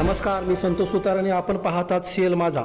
नमस्कार मी संतोष सुतार आणि आपण पाहतात सीएल माझा.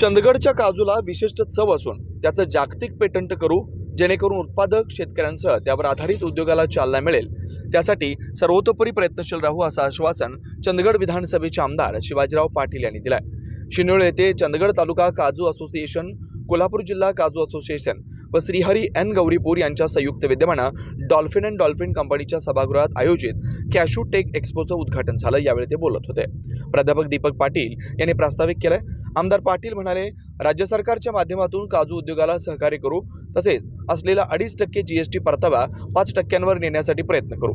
चंदगडच्या काजूला विशिष्ट चव असून त्याचं जागतिक पेटंट करू जेणेकरून उत्पादक शेतकऱ्यांसह त्यावर आधारित उद्योगाला चालना मिळेल. त्यासाठी सर्वतोपरी प्रयत्नशील राहू असं आश्वासन चंदगड विधानसभेचे आमदार शिवाजीराव पाटील यांनी दिलंय. शिनोळ येथे चंदगड तालुका काजू असोसिएशन कोल्हापूर जिल्हा काजू असोसिएशन व श्रीहरी एन गौरीपूर यांच्या संयुक्त विद्यमानं डॉल्फिन अँड डॉल्फिन कंपनीच्या सभागृहात आयोजित कॅशू टेक एक्स्पोचं उद्घाटन झालं. यावेळी ते बोलत होते. प्राध्यापक दीपक पाटील यांनी प्रास्ताविक आहे आमदार पाटील म्हणाले राज्य सरकारच्या माध्यमातून काजू उद्योगाला सहकार्य करू. तसेच असलेला अडीच टक्के जी एस टी परतावा पाच टक्क्यांवर नेण्यासाठी प्रयत्न करू.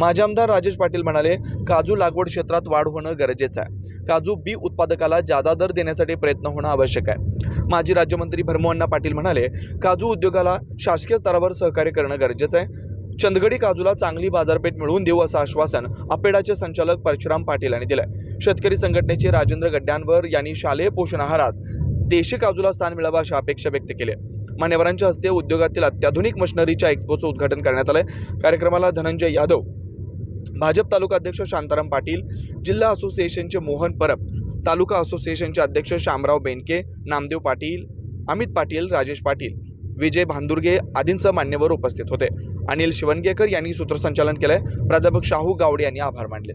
माझे आमदार राजेश पाटील म्हणाले काजू लागवड क्षेत्रात वाढ होणं गरजेचं आहे. काजू बी उत्पादकाला जादा दर देण्यासाठी प्रयत्न होणं आवश्यक आहे. माजी राज्यमंत्री भरमोहन्ना पाटील म्हणाले काजू उद्योगाला शासकीय स्तरावर सहकार्य करणं गरजेचं आहे. चंदगडी काजूला चांगली बाजारपेठ मिळवून देऊ असं आश्वासन अपेडाचे संचालक परशुराम पाटील यांनी आहे शेतकरी संघटनेचे राजेंद्र गड्ड्यांवर यांनी शालेय पोषण आहारात देशी काजूला स्थान मिळावं अशा अपेक्षा व्यक्त केली मान्यवरांच्या हस्ते उद्योगातील अत्याधुनिक मशिनरीच्या एक्सपोचं उद्घाटन करण्यात आलं कार्यक्रमाला धनंजय यादव भाजप तालुका अध्यक्ष शांताराम पाटील जिल्हा असोसिएशनचे मोहन परब तालुका असोसिएशनचे अध्यक्ष शामराव बेनके नामदेव पाटील अमित पाटील राजेश पाटील विजय भांदुर्गे आदींसह मान्यवर उपस्थित होते. अनिल शिवणगेकर यांनी सूत्रसंचालन केलंय. प्राध्यापक शाहू गावडे यांनी आभार मानले.